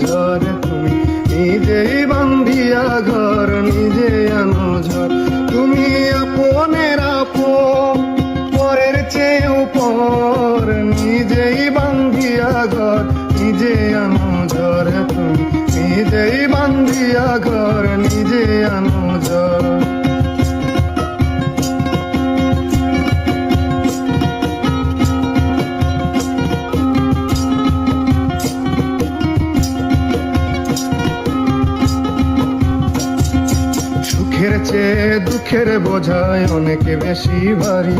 ঝড় তুমি নিজেই বান্ধিয়া ঘর নিজে আনো ঝড় তুমি আপনের আপন, পরের চেয়েও পর। নিজেই বান্ধিয়া ঘর নিজে আনো ঝড় তুমি নিজেই বান্ধিয়া ঘর নিজে আনো ঝড় চেয়ে দুঃখের বোঝায় অনেক বেশি ভারী।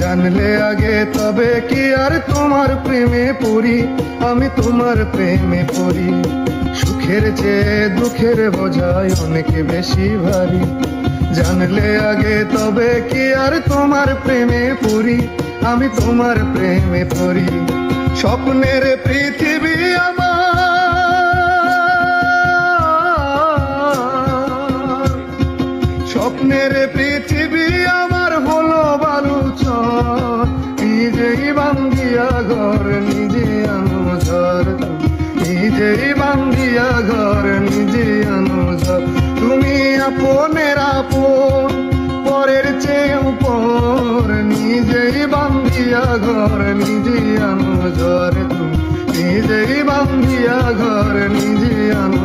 জানলে আগে তবে কি আর তোমার প্রেমে পড়ি? আমি তোমার প্রেমে পড়ি। সুখের চেয়ে দুঃখের বোঝায় অনেক বেশি ভারী। জানলে আগে তবে কি আর তোমার প্রেমে পড়ি? আমি তোমার প্রেমে পড়ি। স্বপ্নের পৃথিবী আমার স্বপ্নের পৃথিবী আমার হলো বালুচর। নিজেই বান্ধিয়া ঘর নিজে আনো নিজেই বান্ধিয়া ঘর নিজে আনো ঝর তুমি আপনের আপন, পরের চেয়ে উপর নিজেই বান্ধিয়া ঘর নিজে আনো ঝর তুমি নিজেই বান্ধিয়া ঘর নিজে আনো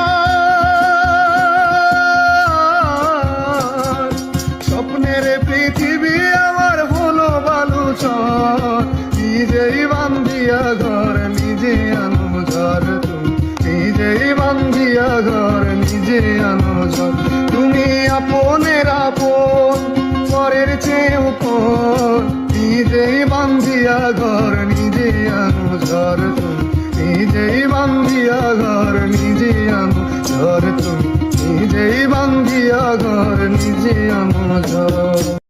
যে আনজন তুমি আপনের আপন, পরের চেয়েও পর নিজেই বান্ধিয়া ঘর নিজে আনজর তুমি। নিজেই বান্ধিয়া ঘর নিজে আনজর তুমি। নিজেই বান্ধিয়া ঘর নিজে আনজর